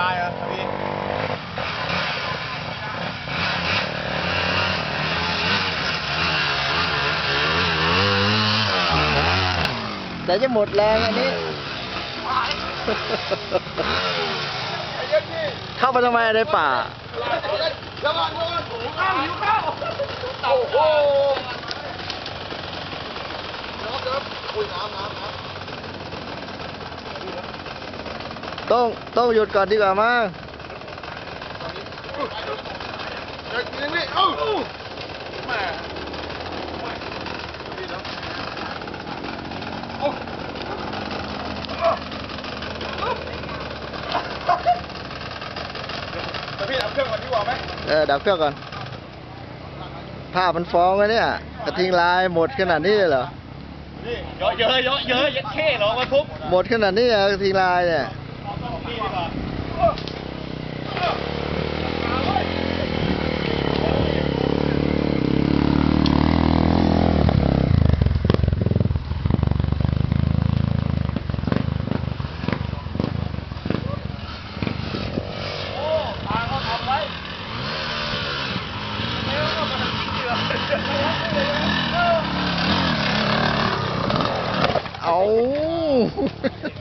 อะพี่แต่จะหมดแรงอันนี้ เข้าไปทำไมในป่า แล้วก่อนแล้วก่อนหิวข้าวหิวข้าวโอ้โหเดี๋ยวเดี๋ยวอุ้ยน้ำน้ำน้ำ ต้องต้องหยุดก่อนดีกว่ามั้งเดี๋ยวกินนี่เอ้าแม่พี่เนาะโอ้แต่พี่ดับเครื่องก่อนดีกว่าไหมเออดับเครื่องก่อนภาพมันฟ้องแล้วเนี่ยกระทิงลายหมดขนาดนี้เลยเหรอนี่เยอะเยอะเยอะเยอะยัดเข้เหรอมาทุบหมดขนาดนี้เหรอกระทิงลายเนี่ย นี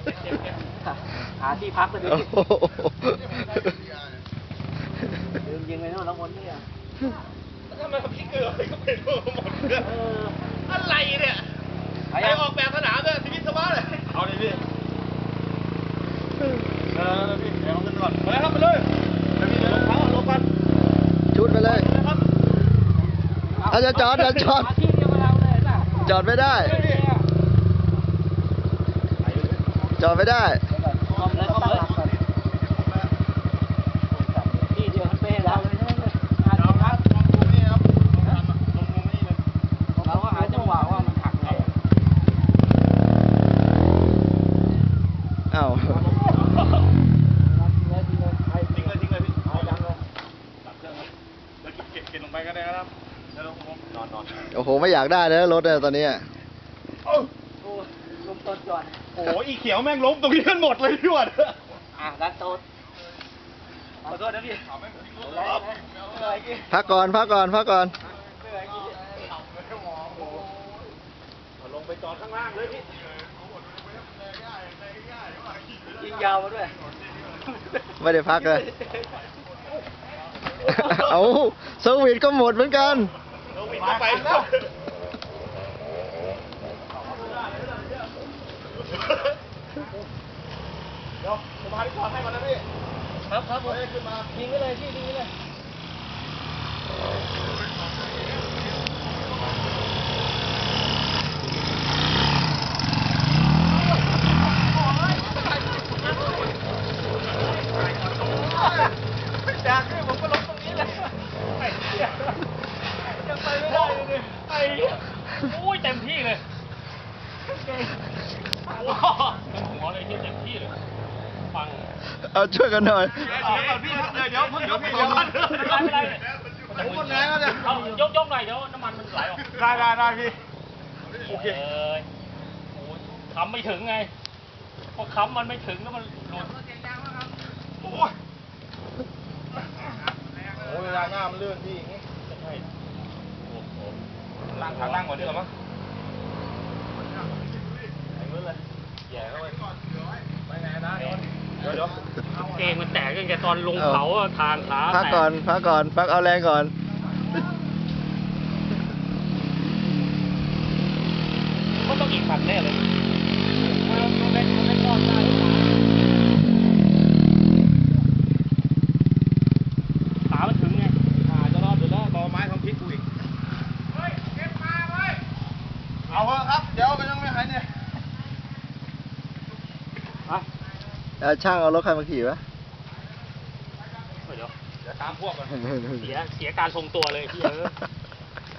่ หาที่พักไปดิโอ้โหลืมยิงไปโน่นแล้วคนนี่อะทำไมพี่เกลือก็เป็นหมดเรื่องเอออะไรเนี่ยไปไอยังออกแบบสนามเนี่ยชีวิตสบายเลยเอาเลยพี่เออพี่เดี๋ยวเอาขึ้นก่อนไปครับไปเลยเดี๋ยวพี่เดี๋ยวลงเท้าลงกันชุดไปเลยนะครับเอาจะจอดจะจอดหาที่เดียวกับเราเลยป่ะจอดไม่ได้ จอดไม่ได้ซ่อม เลยซ่อมเลยที่เดียวกันเป๊ะเราเลยใช่ไหมหาเอาที่คพัรักบลงนี้ครับลงนี้เลยเราก็หาจังหวะว่ามันหักไงเอ้าทิ้งเลยทิ้งเลยเอายังเลยตัดเครื่องเลยแล้วเก็บลงไปก็ได้ครับโอ้โห ไม่อยากได้เลยรถเนี่ยตอนนี้ โอ้โอ้ลมต้นจอดโหอีเขียวแม่งล้มตรงนี้กันหมดเลยพี่วัดอะดันโต๊ดขอโทษนะพี่พักก่อนพักก่อนพักก่อนลงไปจอดข้างล่างเลยพี่ยิงยาวมาด้วย ไม่ได้พักเลย เอาสวิตช์ก็หมดเหมือนกันเราวิ่งเข้าไเดี๋ยวผมพาพี่จอดให้ก่อนนะพี่ ครับครับผมเฮ้ยขึ้นมายิงไปเลยพี่ยิงไปเลยจากนี่ผมก็ลงตรงนี้เลยไอ้เหี้ยยังไปไม่ได้เลยเนี่ยไอ้เหี้ยโอ้ยเต็มที่เลย ว้าวหัวเลยที่เต็มที่เลยฟังเอาช่วยกันหน่อยเดี๋ยวก่อนพี่ครับเดี๋ยวเดี๋ยวเพิ่งเดี๋ยวพี่เดี๋ยวก่อนไม่เป็นไรไม่เป็นไรผมหมดแรงแล้วเนี่ยเอายกยกหน่อยเดี๋ยวน้ำมันมันไหลออกได้ได้ได้พี่โอเคเอ้ยโอ้ยค้ำไม่ถึงไงพอค้ำมันไม่ถึงแล้วมันหลุดโอ้ยโอ้ยเวลาหน้ามันเลื่อนพี่อย่างงี้ใช่โอ้โหล่างขาล่างกว่านี้ก่อนมั้งไอ้เงี้ยเลย แย่เข้าไปไปไงนะเดี๋ยวเดี๋ยวเกงมันแตกตั้งแต่ตอนลงเขาอะทางขาพักก่อน พักก่อน พักเอาแรงก่อน ก็ต้องอีกคันแน่เลยมันเล่นมันเล่นรอดได้ขามันถึงไง อ่าจะรอดอยู่แล้วรอไม้ทำพริกกูอีกเฮ้ยเก็บมาไว้เอาเถอะครับ เดี๋ยวมันยังไม่หายเนี่ย อะเอาช่างเอารถใครมาขี่วะ เดี๋ยวเดี๋ยวตามพวกกันเสียเสียการทรงตัวเลยพี่เออ